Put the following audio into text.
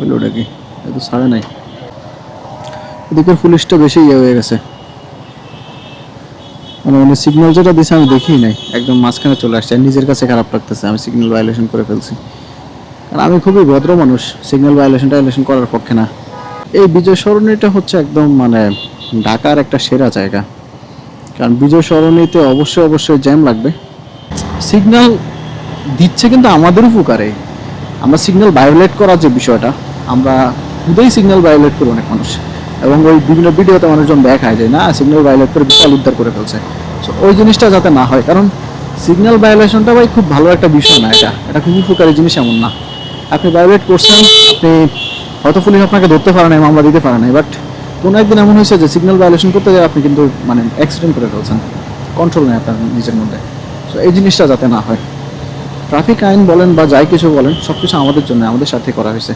হইল ওটা কি এত ছাড়ে নাই। এদিকের পুলিশটা বেশি ইয়ে হয়ে গেছে। মানে মানে সিগন্যাল যেটা দিছে আমি দেখি নাই। একদম মাঝখানে চলে আসছে। নিজের কাছে খারাপ লাগতেছে। আমি সিগন্যাল ভায়োলেশন করে ফেলছি। কারণ আমি খুবই ভদ্র মানুষ। সিগন্যাল ভায়োলেশন টায়োলেশন করার পক্ষে না। এই বিজয় সরণিটা হচ্ছে একদম মানে ঢাকার একটা সেরা জায়গা। কারণ বিজয় সরণিতে অবশ্যই অবশ্যই জ্যাম লাগবে। সিগন্যাল দিচ্ছে কিন্তু আমাদের উপকারে। আমরা সিগন্যাল ভায়োলেট করার যে বিষয়টা আমরা খুদেই সিগন্যাল ভায়োলেট করি অনেক মানুষ। এবং ওই বিভিন্ন ভিডিওতে মানুষজন দেখায় যে, না সিগন্যাল ভায়োলেট করে বিশাল উদ্ধার করে ফেলছে। সো ওই জিনিসটা যাতে না হয়, কারণ সিগন্যাল ভায়োলেশনটা ভাই খুব ভালো একটা বিষয় না এটা। এটা খুব উপকারী জিনিস এমন না। আপনি ভায়োলেট করছেন, আপনি হয়তো পুলিশ আপনাকে ধরতে পারে নাই, মামলা দিতে পারে নাই বাট কোনো একদিন এমন হয়েছে যে সিগন্যাল ভায়োলেশন করতে গিয়ে আপনি কিন্তু মানে অ্যাক্সিডেন্ট করে ফেলছেন। কন্ট্রোল নেই আপনার নিজের মধ্যে। সো এই জিনিসটা যাতে না হয়। ট্রাফিক আইন বলেন বা যাই কিছু বলেন সব কিছু আমাদের জন্য, আমাদের সাথে করা হয়েছে।